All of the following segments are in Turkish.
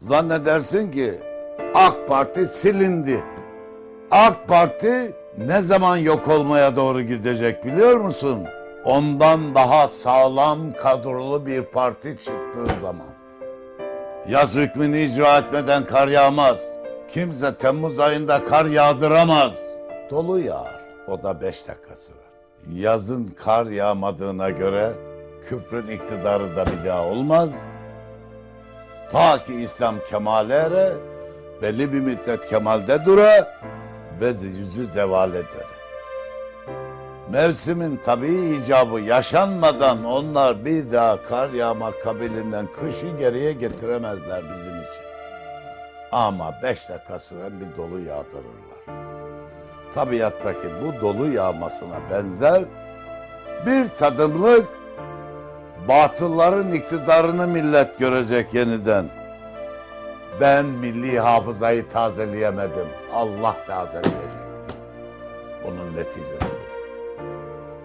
Zannedersin ki AK Parti silindi. AK Parti ne zaman yok olmaya doğru gidecek biliyor musun? Ondan daha sağlam kadrolu bir parti çıktığı zaman. Yaz hükmünü icra etmeden kar yağmaz. Kimse Temmuz ayında kar yağdıramaz. Dolu yağar. O da beş dakika sürer. Yazın kar yağmadığına göre küfrün iktidarı da bir daha olmaz. Ta ki İslam kemale ere, belli bir müddet kemalde dura ve yüzü zevale döner. Mevsimin tabii icabı yaşanmadan onlar bir daha kar yağmak kabilinden kışı geriye getiremezler bizim için. Ama beş dakika süren bir dolu yağdırırlar. Tabiattaki bu dolu yağmasına benzer bir tadımlık batılların iktidarını millet görecek yeniden. Ben milli hafızayı tazeleyemedim. Allah tazeleyecek. Bunun neticesi budur.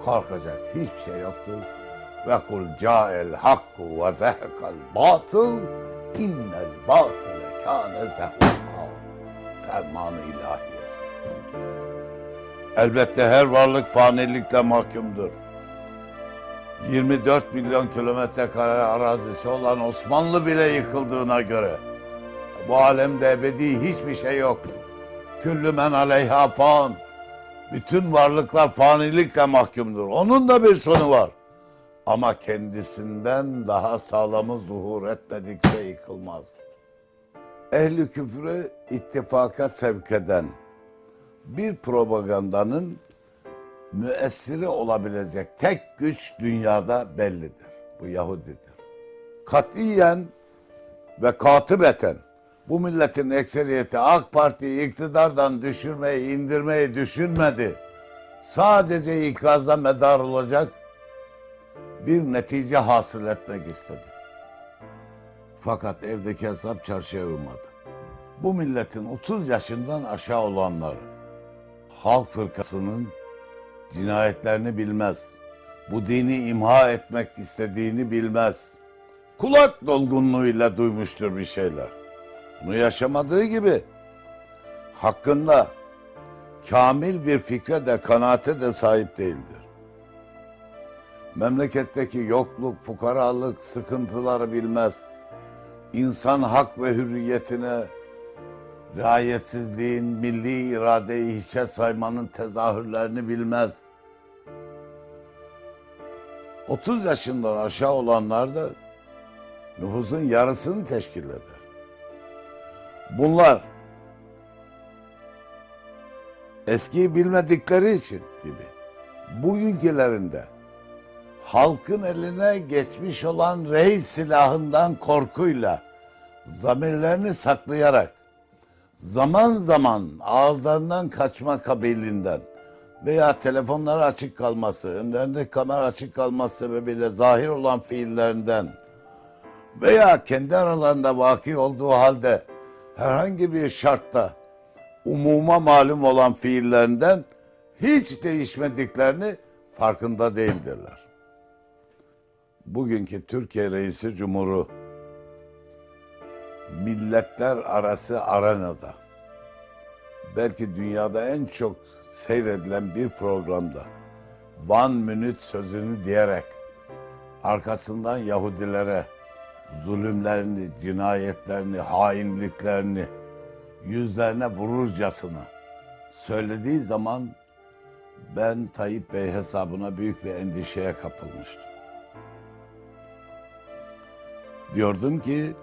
Korkacak hiçbir şey yoktur. Ve kul ca'el hakku ve zehkal batıl innel batile kâne zehukâ. Fermanı ilahiyesi. Elbette her varlık fanilikle mahkumdur. 24 milyon kilometre kare arazisi olan Osmanlı bile yıkıldığına göre bu alemde ebedi hiçbir şey yok. Küllü men aleyha fan. Bütün varlıklar fanilikle mahkumdur. Onun da bir sonu var. Ama kendisinden daha sağlamı zuhur etmedikçe yıkılmaz. Ehli küfrü ittifaka sevk eden bir propagandanın müessiri olabilecek tek güç dünyada bellidir. Bu Yahudidir. Katiyen ve katibeten bu milletin ekseriyeti AK Parti'yi iktidardan düşürmeyi, indirmeyi düşünmedi. Sadece ikazda medar olacak bir netice hasıl etmek istedi. Fakat evdeki hesap çarşıya uymadı. Bu milletin 30 yaşından aşağı olanları halk fırkasının cinayetlerini bilmez. Bu dini imha etmek istediğini bilmez. Kulak dolgunluğuyla duymuştur bir şeyler. Bunu yaşamadığı gibi hakkında kamil bir fikre de kanaate de sahip değildir. Memleketteki yokluk, fukaralık, sıkıntıları bilmez. İnsan hak ve hürriyetine riayetsizliğin, milli iradeyi hiçe saymanın tezahürlerini bilmez. 30 yaşından aşağı olanlar da nüfusun yarısını teşkil eder. Bunlar eskiyi bilmedikleri için gibi bugünkülerinde halkın eline geçmiş olan reis silahından korkuyla zamirlerini saklayarak zaman zaman ağızlarından kaçma kabiliğinden veya telefonları açık kalması, önlerinde kamera açık kalması sebebiyle zahir olan fiillerinden veya kendi aralarında vaki olduğu halde herhangi bir şartta umuma malum olan fiillerinden hiç değişmediklerini farkında değildirler. Bugünkü Türkiye Reisi Cumhuru milletler arası arenada belki dünyada en çok seyredilen bir programda One Minute sözünü diyerek arkasından Yahudilere zulümlerini, cinayetlerini, hainliklerini yüzlerine vururcasına söylediği zaman ben Tayyip Bey hesabına büyük bir endişeye kapılmıştım. Diyordum ki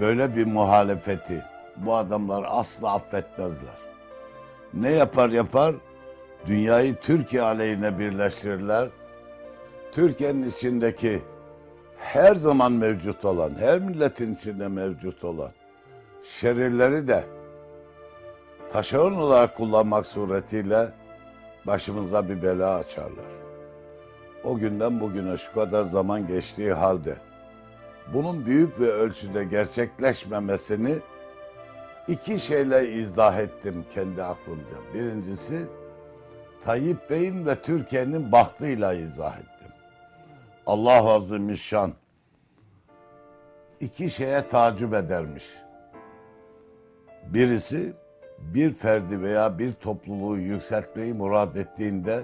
böyle bir muhalefeti bu adamlar asla affetmezler. Ne yapar yapar dünyayı Türkiye aleyhine birleştirirler. Türkiye'nin içindeki her zaman mevcut olan, her milletin içinde mevcut olan şerirleri de taşeron olarak kullanmak suretiyle başımıza bir bela açarlar. O günden bugüne şu kadar zaman geçtiği halde bunun büyük bir ölçüde gerçekleşmemesini iki şeyle izah ettim kendi aklımca. Birincisi Tayyip Bey'in ve Türkiye'nin bahtıyla izah ettim. Allah Azimüşşan iki şeye tacip edermiş. Birisi bir ferdi veya bir topluluğu yükseltmeyi murad ettiğinde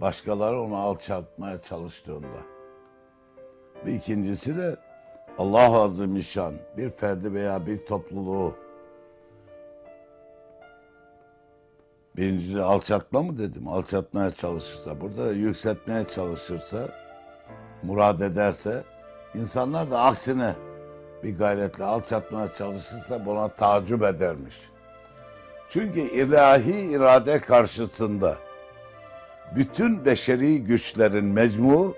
başkaları onu alçaltmaya çalıştığında. Bir ikincisi de Allah Azimüşşan bir ferdi veya bir topluluğu birincisi alçaltma mı dedim? Alçaltmaya çalışırsa, burada yükseltmeye çalışırsa, murad ederse, insanlar da aksine bir gayretle alçaltmaya çalışırsa buna tacip edermiş. Çünkü ilahi irade karşısında bütün beşeri güçlerin mecmu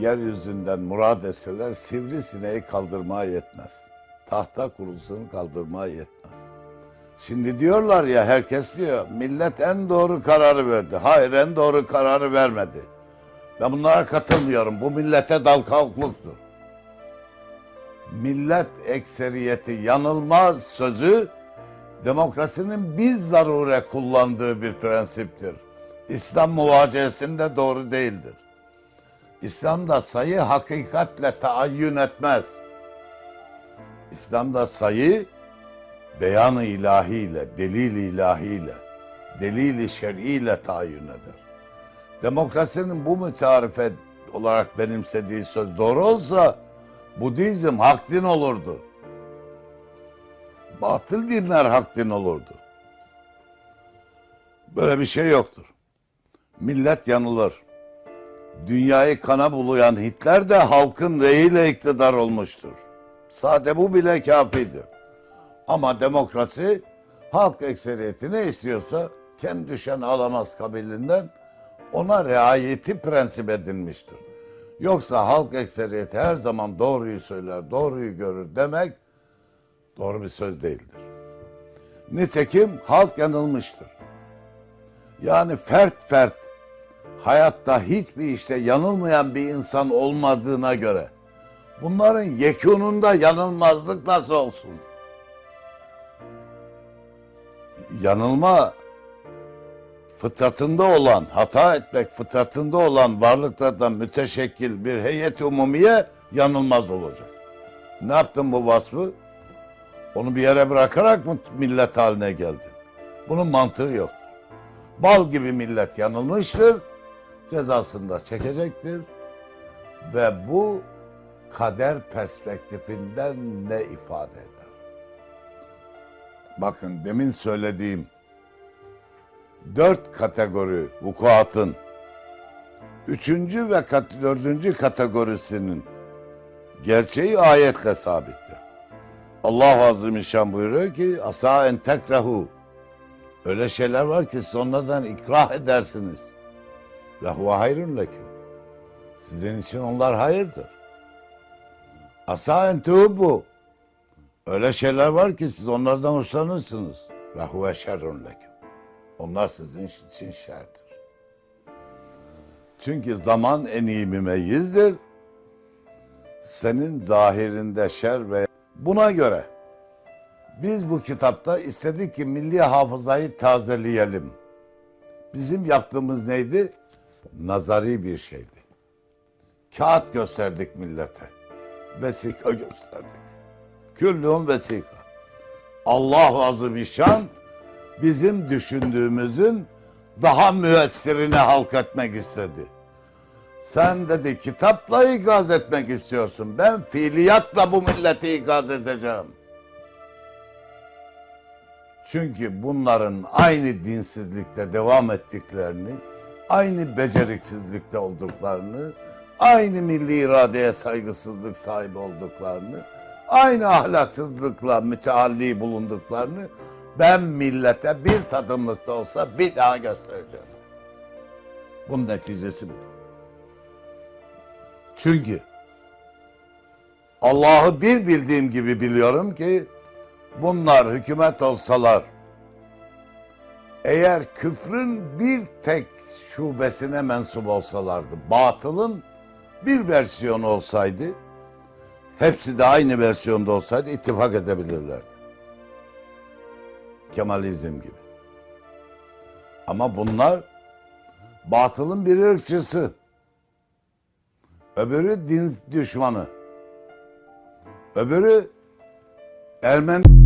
yeryüzünden murad etseler sivrisineği kaldırmaya yetmez. Tahta kurusunu kaldırmaya yetmez. Şimdi diyorlar ya herkes diyor millet en doğru kararı verdi. Hayır en doğru kararı vermedi. Ben bunlara katılmıyorum. Bu millete dal kalklıktır. Millet ekseriyeti yanılmaz sözü demokrasinin biz zarure kullandığı bir prensiptir. İslam muvaciyesinde doğru değildir. İslam'da sayı hakikatle taayyün etmez. İslam'da sayı beyan-ı ilahiyle, delil-i ilahiyle, delil-i şer'iyle tayin eder. Demokrasinin bu mütarife olarak benimsediği söz doğru olsa Budizm hak din olurdu. Batıl dinler hak din olurdu. Böyle bir şey yoktur. Millet yanılır. Dünyayı kana bulayan Hitler de halkın reyiyle iktidar olmuştur. Sade bu bile kafidir. Ama demokrasi halk ekseriyeti ne istiyorsa kendi düşen alamaz kabilinden ona riayeti prensip edilmiştir. Yoksa halk ekseriyeti her zaman doğruyu söyler, doğruyu görür demek doğru bir söz değildir. Nitekim halk yanılmıştır. Yani fert fert hayatta hiçbir işte yanılmayan bir insan olmadığına göre bunların yekununda yanılmazlık nasıl olsun? Yanılma fıtratında olan, hata etmek fıtratında olan varlıklardan müteşekkil bir heyet umumiye yanılmaz olacak. Ne yaptın bu vasfı? Onu bir yere bırakarak mı millet haline geldin? Bunun mantığı yok. Bal gibi millet yanılmıştır, cezasını da çekecektir. Ve bu kader perspektifinden ne ifade eder? Bakın demin söylediğim dört kategori vukuatın üçüncü ve kat, dördüncü kategorisinin gerçeği ayetle sabittir. Allah Azimüşşan buyuruyor ki asa en tekrahu öyle şeyler var ki siz onlardan ikrah edersiniz. Ve huve hayrun leküm. Sizin için onlar hayırdır. Asa en tuhubbu Öyle şeyler var ki siz onlardan hoşlanırsınız. Ve huve şerrun leküm. Onlar sizin için şerdir. Çünkü zaman en iyi mümeyyizdir. Senin zahirinde şer ve buna göre biz bu kitapta istedik ki milli hafızayı tazeleyelim. Bizim yaptığımız neydi? Nazari bir şeydi. Kağıt gösterdik millete. Vesika gösterdik. Küllün vesika. Allah Azimüşşan bizim düşündüğümüzün daha müessirine halk etmek istedi. Sen dedi kitapla ikaz etmek istiyorsun. Ben fiiliyatla bu milleti ikaz edeceğim. Çünkü bunların aynı dinsizlikte devam ettiklerini, aynı beceriksizlikte olduklarını, aynı milli iradeye saygısızlık sahibi olduklarını, aynı ahlaksızlıkla mütealli bulunduklarını ben millete bir tadımlıkta olsa bir daha göstereceğim. Bunun neticesi budur. Çünkü Allah'ı bir bildiğim gibi biliyorum ki bunlar hükümet olsalar eğer küfrün bir tek şubesine mensup olsalardı, batılın bir versiyonu olsaydı, hepsi de aynı versiyonda olsaydı ittifak edebilirlerdi. Kemalizm gibi. Ama bunlar batılın bir ırkçısı. Öbürü din düşmanı. Öbürü Ermeni